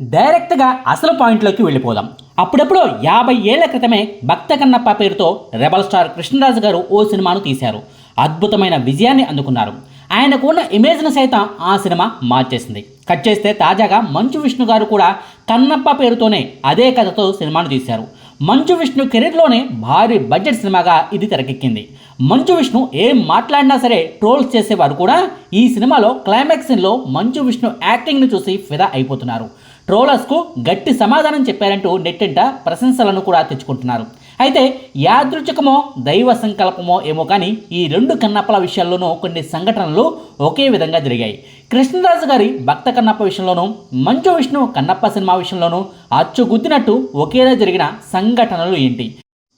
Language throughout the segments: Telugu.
డైరెక్ట్గా అసలు పాయింట్లోకి వెళ్ళిపోదాం. అప్పుడప్పుడు యాభై ఏళ్ళ క్రితమే భక్త కన్నప్ప పేరుతో రెబల్ స్టార్ కృష్ణరాజు గారు ఓ సినిమాను తీశారు. అద్భుతమైన విజయాన్ని అందుకున్నారు. ఆయనకు ఉన్న ఇమేజ్ను సైతం ఆ సినిమా మార్చేసింది. కట్ చేస్తే తాజాగా మంచు విష్ణు గారు కూడా కన్నప్ప పేరుతోనే అదే కథతో సినిమాను తీశారు. మంచు విష్ణు కెరీర్లోనే భారీ బడ్జెట్ సినిమాగా ఇది తెరకెక్కింది. మంచు విష్ణు ఏం మాట్లాడినా సరే ట్రోల్స్ చేసేవారు కూడా ఈ సినిమాలో క్లైమాక్స్ మంచు విష్ణు యాక్టింగ్ను చూసి ఫిదా అయిపోతున్నారు. ట్రోలర్స్కు గట్టి సమాధానం చెప్పారంటూ నెట్టింట ప్రశంసలను కూడా తెచ్చుకుంటున్నారు. అయితే యాదృచ్ఛికమో దైవ సంకల్పమో ఏమో కానీ ఈ రెండు కన్నప్పల విషయాల్లోనూ కొన్ని సంఘటనలు ఒకే విధంగా జరిగాయి. కృష్ణరాజు గారి భక్త కన్నప్ప విషయంలోనూ మంచు విష్ణు కన్నప్ప సినిమా విషయంలోనూ అచ్చుగుద్దినట్టు ఒకేలా జరిగిన సంఘటనలు ఏంటి?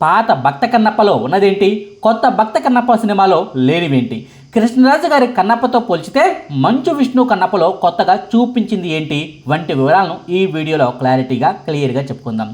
పాత భక్త కన్నప్పలో ఉన్నదేంటి? కొత్త భక్త కన్నప్ప సినిమాలో లేనివేంటి? కృష్ణరాజు గారి కన్నప్పతో పోల్చితే మంచు విష్ణు కన్నప్పలో కొత్తగా చూపించింది ఏంటి? వంటి వివరాలను ఈ వీడియోలో క్లారిటీగా క్లియర్గా చెప్పుకుందాం.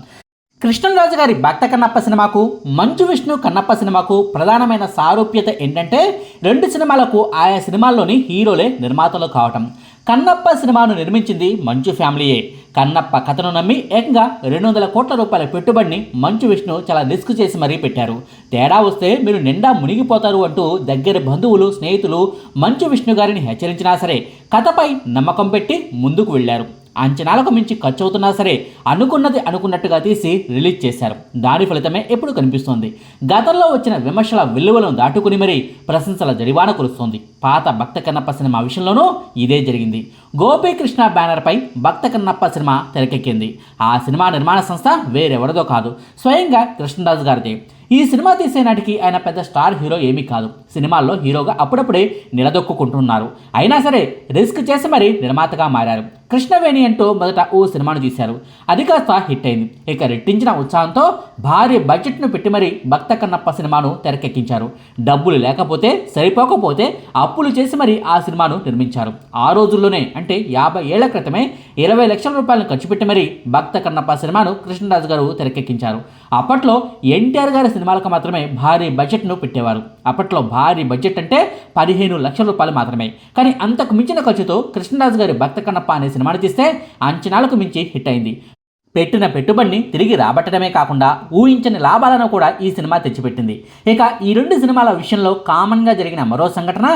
కృష్ణరాజు గారి భక్త కన్నప్ప సినిమాకు మంచు విష్ణు కన్నప్ప సినిమాకు ప్రధానమైన సారూప్యత ఏంటంటే రెండు సినిమాలకు ఆయా సినిమాల్లోని హీరోలే నిర్మాతలు కావటం. కన్నప్ప సినిమాను నిర్మించింది మంచు ఫ్యామిలీయే. కన్నప్ప కథను నమ్మి ఏకంగా రెండు వందల కోట్ల రూపాయల పెట్టుబడిని మంచు విష్ణు చాలా రిస్క్ చేసి మరీ పెట్టారు. తేడా వస్తే మీరు నిండా మునిగిపోతారు అంటూ దగ్గర బంధువులు స్నేహితులు మంచు విష్ణు గారిని హెచ్చరించినా సరే కథపై నమ్మకం పెట్టి ముందుకు వెళ్ళారు. అంచనాలకు మించి ఖర్చు అవుతున్నా సరే అనుకున్నది అనుకున్నట్టుగా తీసి రిలీజ్ చేశారు. దాని ఫలితమే ఎప్పుడు కనిపిస్తోంది? గతంలో వచ్చిన విమర్శల విలువలను దాటుకుని మరీ ప్రశంసల జరివాన కురుస్తోంది. పాత భక్త కన్నప్ప సినిమా విషయంలోనూ ఇదే జరిగింది. గోపీకృష్ణ బ్యానర్పై భక్త కన్నప్ప సినిమా తెరకెక్కింది. ఆ సినిమా నిర్మాణ సంస్థ వేరెవరిదో కాదు స్వయంగా కృష్ణరాజు గారిదే. ఈ సినిమా తీసే నాటికి ఆయన పెద్ద స్టార్ హీరో ఏమీ కాదు. సినిమాల్లో హీరోగా అప్పుడప్పుడే నిలదొక్కుంటున్నారు అయినా సరే రిస్క్ చేసి మరీ నిర్మాతగా మారారు. కృష్ణవేణి అంటూ మొదట ఓ సినిమాను తీశారు అది కాస్త హిట్ అయింది. ఇక రెట్టించిన ఉత్సాహంతో భారీ బడ్జెట్ను పెట్టి మరీ భక్త కన్నప్ప సినిమాను తెరకెక్కించారు. డబ్బులు లేకపోతే సరిపోకపోతే అప్పులు చేసి మరీ ఆ సినిమాను నిర్మించారు. ఆ రోజుల్లోనే అంటే యాభై ఏళ్ళ క్రితమే ఇరవై లక్షల రూపాయలను ఖర్చు పెట్టి మరీ భక్త కన్నప్ప సినిమాను కృష్ణరాజు గారు తెరకెక్కించారు. అప్పట్లో ఎన్టీఆర్ గారి సినిమాలకు మాత్రమే భారీ బడ్జెట్ను పెట్టేవారు. అప్పట్లో భారీ బడ్జెట్ అంటే పదిహేను లక్షల రూపాయలు మాత్రమే. కానీ అంతకు మించిన ఖర్చుతో కృష్ణరాజు గారి భక్త కన్నప్ప అనే సినిమాను తీస్తే అంచనాలకు మించి హిట్ అయింది. పెట్టిన పెట్టుబడిని తిరిగి రాబట్టడమే కాకుండా ఊహించని లాభాలను కూడా ఈ సినిమా తెచ్చిపెట్టింది. ఇక ఈ రెండు సినిమాల విషయంలో కామన్గా జరిగిన మరో సంఘటన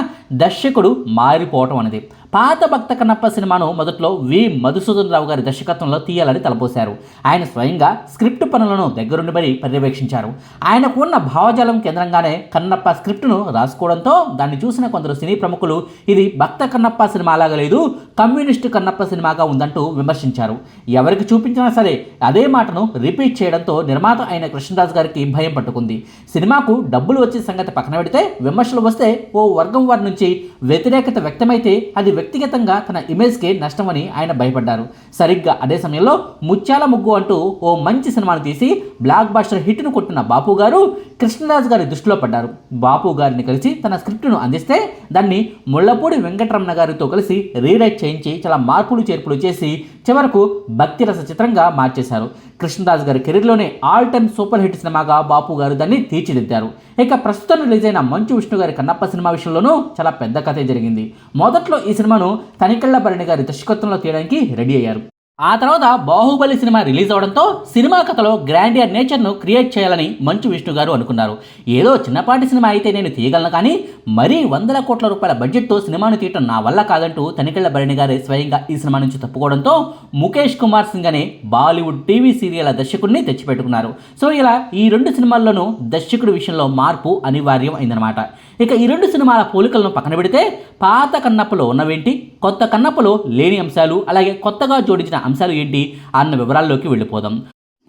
దర్శకుడు మారిపోవటం అనేది పాత భక్త కన్నప్ప సినిమాను మొదట్లో వి. మధుసూదన్ రావు గారి దర్శకత్వంలో తీయాలని తలపోశారు. ఆయన స్వయంగా స్క్రిప్ట్ పనులను దగ్గరుండి మరీ పర్యవేక్షించారు. ఆయనకు ఉన్న భావజాలం కేంద్రంగానే కన్నప్ప స్క్రిప్ట్ను రాసుకోవడంతో దాన్ని చూసిన కొందరు సినీ ప్రముఖులు ఇది భక్త కన్నప్ప సినిమాలాగా లేదు కమ్యూనిస్టు కన్నప్ప సినిమాగా ఉందంటూ విమర్శించారు. ఎవరికి చూపించినా సరే అదే మాటను రిపీట్ చేయడంతో నిర్మాత అయిన కృష్ణదాస్ గారికి భయం పట్టుకుంది. సినిమాకు డబ్బులు వచ్చే సంగతి పక్కన పెడితే విమర్శలు వస్తే ఓ వర్గం వారి నుంచి వ్యతిరేకత వ్యక్తమైతే అది వ్యక్తిగతంగా తన ఇమేజ్కే నష్టమని ఆయన భయపడ్డారు. సరిగ్గా అదే సమయంలో ముత్యాల ముగ్గు అంటూ ఓ మంచి సినిమాను తీసి బ్లాక్ బాస్టర్ హిట్ను కొట్టిన బాపు గారు కృష్ణరాజు గారి దృష్టిలో పడ్డారు. బాపు గారిని కలిసి తన స్క్రిప్టును అందిస్తే దాన్ని ముళ్ళపూడి వెంకటరమణ గారితో కలిసి రీరైట్ చేయించి చాలా మార్పులు చేర్పులు చేసి చివరకు భక్తిరస చిత్రంగా మార్చేశారు. కృష్ణరాజు గారి కెరీర్లోనే ఆల్ టైమ్ సూపర్ హిట్ సినిమాగా బాపు గారు దాన్ని తీర్చిదిద్దారు. ఇక ప్రస్తుతం రిలీజ్ అయిన మంచు విష్ణు గారి కన్నప్ప సినిమా విషయంలోనూ చాలా పెద్ద కథే జరిగింది. మొదట్లో ఈ సినిమా సినిమాను తనికళ్ళ భరణి గారి దర్శకత్వంలో తీయడానికి రెడీ అయ్యారు. ఆ తర్వాత బాహుబలి సినిమా రిలీజ్ అవడంతో సినిమా కథలో గ్రాండియర్ నేచర్ను క్రియేట్ చేయాలని మంచు విష్ణు గారు అనుకున్నారు. ఏదో చిన్నపాటి సినిమా అయితే నేను తీయగలను కానీ మరీ వందల కోట్ల రూపాయల బడ్జెట్తో సినిమాను తీయటం నా వల్ల కాదంటూ తనికెళ్ళ భరణి గారే స్వయంగా ఈ సినిమా నుంచి తప్పుకోవడంతో ముఖేష్ కుమార్ సింగ్ అనే బాలీవుడ్ టీవీ సీరియల్ దర్శకుడిని తెచ్చిపెట్టుకున్నారు. సో ఇలా ఈ రెండు సినిమాల్లోనూ దర్శకుడి విషయంలో మార్పు అనివార్యం అయిందనమాట ఇక ఈ రెండు సినిమాల పోలికలను పక్కన పెడితే పాత కన్నప్పలో ఉన్నవేంటి? కొత్త కన్నప్పలో లేని అంశాలు అలాగే కొత్తగా జోడించిన అంశాలు ఏంటి అన్న వివరాల్లోకి వెళ్ళిపోదాం.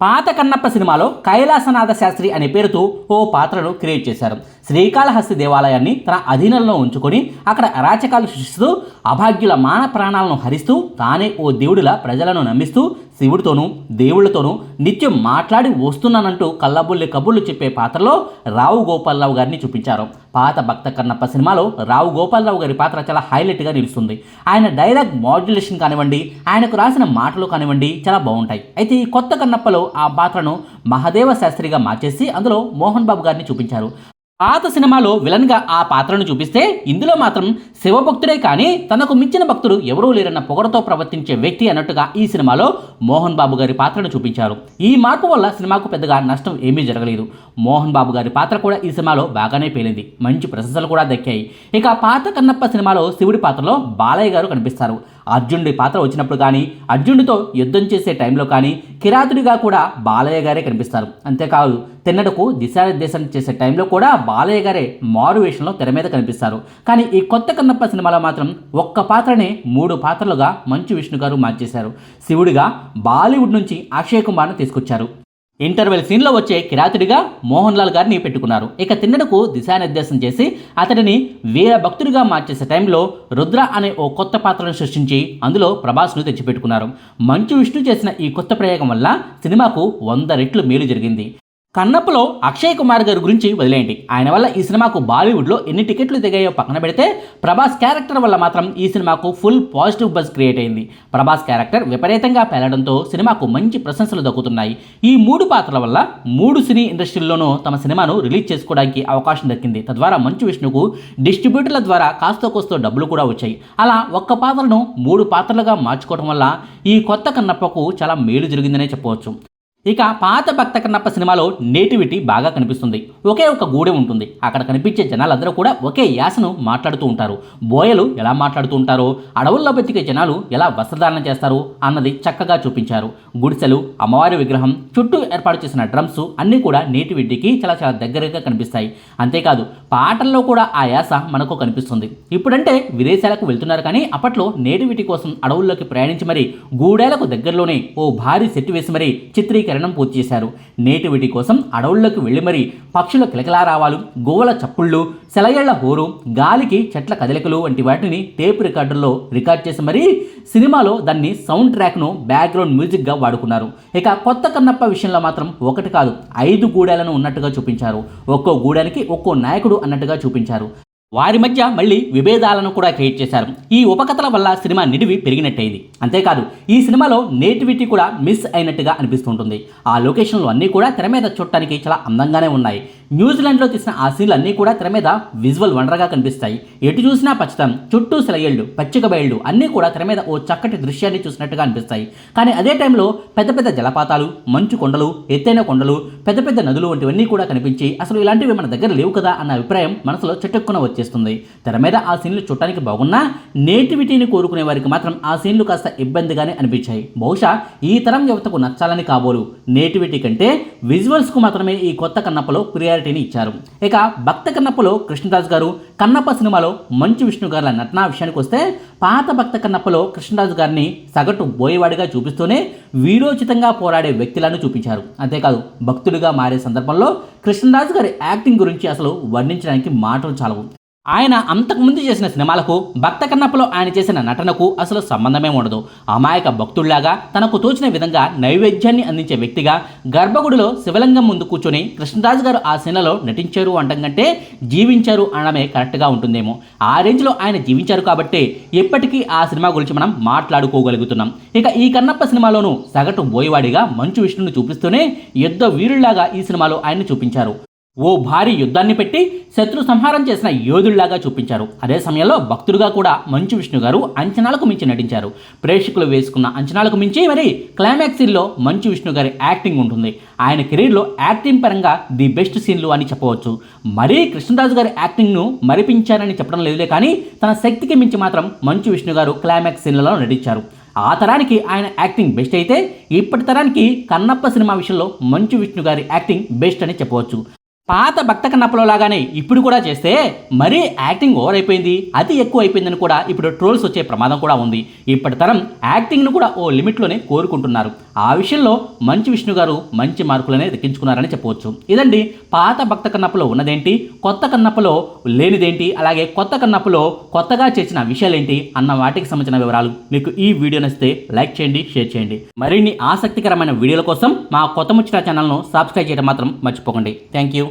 పాత కన్నప్ప సినిమాలో కైలాసనాథ శాస్త్రి అనే పేరుతో ఓ పాత్రను క్రియేట్ చేశారు. శ్రీకాళహస్తి దేవాలయాన్ని తన అధీనంలో ఉంచుకొని అక్కడ అరాచకాలు సృష్టిస్తూ అభాగ్యుల మాన ప్రాణాలను హరిస్తూ తానే ఓ దేవుడిలా ప్రజలను నమ్మిస్తూ శివుడితోనూ దేవుళ్ళతోనూ నిత్యం మాట్లాడి వస్తున్నానంటూ కల్లబుల్లి కబుర్లు చెప్పే పాత్రలో రావు గోపాలరావు గారిని చూపించారు. పాత భక్త కన్నప్ప సినిమాలో రావు గోపాలరావు గారి పాత్ర చాలా హైలైట్గా నిలుస్తుంది. ఆయన డైలాగ్ మాడ్యులేషన్ కానివ్వండి ఆయనకు రాసిన మాటలు కానివ్వండి చాలా బాగుంటాయి. అయితే ఈ కొత్త కన్నప్పలో ఆ పాత్రను మహదేవ శాస్త్రిగా మార్చేసి అందులో మోహన్ బాబు గారిని చూపించారు. పాత సినిమాలో విలన్గా ఆ పాత్రను చూపిస్తే ఇందులో మాత్రం శివభక్తుడే కానీ తనకు మించిన భక్తుడు ఎవరూ లేరన్న పొగడతో ప్రవర్తించే వ్యక్తి అన్నట్టుగా ఈ సినిమాలో మోహన్ బాబు గారి పాత్రను చూపించారు. ఈ మార్పు వల్ల సినిమాకు పెద్దగా నష్టం ఏమీ జరగలేదు. మోహన్ బాబు గారి పాత్ర కూడా ఈ సినిమాలో బాగానే పేలింది. మంచి ప్రశంసలు కూడా దక్కాయి. ఇక పాత కన్నప్ప సినిమాలో శివుడి పాత్రలో బాలయ్య గారు కనిపిస్తారు. అర్జునుడి పాత్ర వచ్చినప్పుడు కానీ అర్జునుడితో యుద్ధం చేసే టైంలో కానీ కిరాతుడిగా కూడా బాలయ్య గారే కనిపిస్తారు. అంతేకాదు తిన్నడకు దిశానిర్దేశం చేసే టైంలో కూడా బాలయ్య గారే మారు వేషంలో తెర మీద కనిపిస్తారు. కానీ ఈ కొత్త కన్నప్ప సినిమాలో మాత్రం ఒక్క పాత్రనే మూడు పాత్రలుగా మంచు విష్ణు గారు మార్చేశారు. శివుడిగా బాలీవుడ్ నుంచి అక్షయ్ కుమార్ను తీసుకొచ్చారు. ఇంటర్వెల్ సీన్లో వచ్చే కిరాతుడిగా మోహన్ లాల్ గారిని పెట్టుకున్నారు. ఇక తిన్నడకు దిశానిర్దేశం చేసి అతడిని వీర భక్తుడిగా మార్చేసే టైంలో రుద్ర అనే ఓ కొత్త పాత్రను సృష్టించి అందులో ప్రభాస్ను తెచ్చిపెట్టుకున్నారు. మంచు విష్ణు చేసిన ఈ కొత్త ప్రయోగం వల్ల సినిమాకు వంద రెట్లు మేలు జరిగింది. కన్నప్పలో అక్షయ్ కుమార్ గారి గురించి వదిలేయండి. ఆయన వల్ల ఈ సినిమాకు బాలీవుడ్లో ఎన్ని టికెట్లు దిగాయో పక్కన పెడితే ప్రభాస్ క్యారెక్టర్ వల్ల మాత్రం ఈ సినిమాకు ఫుల్ పాజిటివ్ బజ్ క్రియేట్ అయింది. ప్రభాస్ క్యారెక్టర్ విపరీతంగా పేలడంతో సినిమాకు మంచి ప్రశంసలు దక్కుతున్నాయి. ఈ మూడు పాత్రల వల్ల మూడు సినీ ఇండస్ట్రీల్లోనూ తమ సినిమాను రిలీజ్ చేసుకోవడానికి అవకాశం దక్కింది. తద్వారా మంచు విష్ణుకు డిస్ట్రిబ్యూటర్ల ద్వారా కాస్తో కోస్తో డబ్బులు కూడా వచ్చాయి. అలా ఒక్క పాత్రను మూడు పాత్రలుగా మార్చుకోవడం వల్ల ఈ కొత్త కన్నప్పకు చాలా మేలు జరిగిందనే చెప్పవచ్చు. ఇక పాత భక్త కన్నప్ప సినిమాలో నేటివిటీ బాగా కనిపిస్తుంది. ఒకే ఒక గూడెం ఉంటుంది. అక్కడ కనిపించే జనాలందరూ కూడా ఒకే యాసను మాట్లాడుతూ ఉంటారు. బోయలు ఎలా మాట్లాడుతూ ఉంటారో అడవుల్లో బతికే జనాలు ఎలా వస్త్రధారణ చేస్తారు అన్నది చక్కగా చూపించారు. గుడిసెలు అమ్మవారి విగ్రహం చుట్టూ ఏర్పాటు చేసిన డ్రమ్స్ అన్నీ కూడా నేటివిటీకి చాలా చాలా దగ్గరగా కనిపిస్తాయి. అంతేకాదు పాటల్లో కూడా ఆ యాస మనకు కనిపిస్తుంది. ఇప్పుడంటే విదేశాలకు వెళ్తున్నారు కానీ అప్పట్లో నేటివిటీ కోసం అడవుల్లోకి ప్రయాణించి మరి గూడేలకు దగ్గరలోనే ఓ భారీ సెట్ వేసి మరి చిత్రీకరణ పూర్తి చేశారు. నేటి వీటి కోసం అడవుల్లోకి వెళ్ళి మరీ పక్షుల కిలకలారావాలు గోవల చప్పుళ్ళు సెలయేళ్ళ హోరు గాలికి చెట్ల కదలికలు వంటి వాటిని టేప్ రికార్డుల్లో రికార్డ్ చేసి మరీ సినిమాలో దాన్ని సౌండ్ ట్రాక్ను బ్యాక్గ్రౌండ్ మ్యూజిక్గా వాడుకున్నారు. ఇక కొత్త కన్నప్ప విషయంలో మాత్రం ఒకటి కాదు ఐదు గూడాలను ఉన్నట్టుగా చూపించారు. ఒక్కో గూడానికి ఒక్కో నాయకుడు అన్నట్టుగా చూపించారు. వారి మధ్య మళ్ళీ విభేదాలను కూడా క్రియేట్ చేశారు. ఈ ఉపకథల వల్ల సినిమా నిడివి పెరిగినట్టయింది. అంతేకాదు ఈ సినిమాలో నేటివిటీ కూడా మిస్ అయినట్టుగా అనిపిస్తుంటుంది. ఆ లొకేషన్లు అన్నీ కూడా తెర మీద చూడటానికి చాలా అందంగానే ఉన్నాయి. న్యూజిలాండ్లో తీసిన ఆ సీన్లు అన్నీ కూడా తెర మీద విజువల్ వండర్గా కనిపిస్తాయి. ఎటు చూసినా పచ్చితం చుట్టూ సెలయేళ్ళు పచ్చిక బయళ్ళు అన్నీ కూడా తెర మీద ఓ చక్కటి దృశ్యాన్ని చూసినట్టుగా అనిపిస్తాయి. కానీ అదే టైంలో పెద్ద పెద్ద జలపాతాలు మంచు కొండలు ఎత్తైన కొండలు పెద్ద పెద్ద నదులు వంటివన్నీ కూడా కనిపించి అసలు ఇలాంటివి మన దగ్గర లేవు కదా అన్న అభిప్రాయం మనసులో చెట్టుక్కున వచ్చేస్తుంది. తెర మీద ఆ సీన్లు చూడటానికి బాగున్నా నేటివిటీని కోరుకునే వారికి మాత్రం ఆ సీన్లు కాస్త ఇబ్బందిగానే అనిపించాయి. బహుశా ఈ తరం యువతకు నచ్చాలని కాబోలు. నేటివిటీ కంటే విజువల్స్కు మాత్రమే ఈ కొత్త కన్నప్పలో ప్రియారిటీని ఇచ్చారు. ఇక భక్త కన్నప్పలో కృష్ణరాజు గారు కన్నప్ప సినిమాలో మంచు విష్ణు గారుల నటనా విషయానికి వస్తే పాత భక్త కన్నప్పలో కృష్ణరాజు గారిని సగటు బోయేవాడిగా చూపిస్తూనే వీరోచితంగా పోరాడే వ్యక్తులను చూపించారు. అంతేకాదు భక్తుడిగా మారే సందర్భంలో కృష్ణరాజు గారి యాక్టింగ్ గురించి అసలు వర్ణించడానికి మాటలు చాలవు. ఆయన అంతకుముందు చేసిన సినిమాలకు భక్త కన్నప్పలో ఆయన చేసిన నటనకు అసలు సంబంధమే ఉండదు. అమాయక భక్తుల్లాగా తనకు తోచిన విధంగా నైవేద్యాన్ని అందించే వ్యక్తిగా గర్భగుడిలో శివలింగం ముందు కూర్చొని కృష్ణరాజు గారు ఆ సినిమాలో నటించారు అంటం కంటే జీవించారు అనడమే కరెక్ట్గా ఉంటుందేమో. ఆ రేంజ్లో ఆయన జీవించారు కాబట్టి ఎప్పటికీ ఆ సినిమా గురించి మనం మాట్లాడుకోగలుగుతున్నాం. ఇక ఈ కన్నప్ప సినిమాలోనూ సగటు బోయవాడిగా మంచు విష్ణుని చూపిస్తూనే యుద్ధ వీరుల్లాగా ఈ సినిమాలో ఆయన్ని చూపించారు. ఓ భారీ యుద్ధాన్ని పెట్టి శత్రు సంహారం చేసిన యోధుల్లాగా చూపించారు. అదే సమయంలో భక్తుడుగా కూడా మంచు విష్ణు గారు అంచనాలకు మించి నటించారు. ప్రేక్షకులు వేసుకున్న అంచనాలకు మించి మరి క్లైమాక్సీల్లో మంచు విష్ణు గారి యాక్టింగ్ ఉంటుంది. ఆయన కెరీర్లో యాక్టింగ్ పరంగా ది బెస్ట్ సీన్లు అని చెప్పవచ్చు. మరీ కృష్ణరాజు గారి యాక్టింగ్ను మరిపించారని చెప్పడం లేదులే కానీ తన శక్తికి మించి మాత్రం మంచు విష్ణు గారు క్లైమాక్స్ సీన్లలో నటించారు. ఆ తరానికి ఆయన యాక్టింగ్ బెస్ట్ అయితే ఇప్పటి తరానికి కన్నప్ప సినిమా విషయంలో మంచు విష్ణు గారి యాక్టింగ్ బెస్ట్ అని చెప్పవచ్చు. పాత భక్త కన్నప్పలో లాగానే ఇప్పుడు కూడా చేస్తే మరీ యాక్టింగ్ ఓవర్ అయిపోయింది అతి ఎక్కువ అయిపోయిందని కూడా ఇప్పుడు ట్రోల్స్ వచ్చే ప్రమాదం కూడా ఉంది. ఇప్పటి తరం యాక్టింగ్ను కూడా ఓ లిమిట్లోనే కోరుకుంటున్నారు. ఆ విషయంలో మంచి విష్ణు గారు మంచి మార్కులనే దక్కించుకున్నారని చెప్పవచ్చు. ఇదండి పాత భక్త కన్నప్పలో ఉన్నదేంటి కొత్త కన్నప్పలో లేనిదేంటి అలాగే కొత్త కన్నప్పలో కొత్తగా చేసిన విషయాలేంటి అన్న వాటికి సంబంధించిన వివరాలు మీకు ఈ వీడియో నచ్చితే లైక్ చేయండి షేర్ చేయండి. మరిన్ని ఆసక్తికరమైన వీడియోల కోసం మా కొత్త ముచ్చిన ఛానల్ను సబ్స్క్రైబ్ చేయడం మాత్రం మర్చిపోకండి. Thank you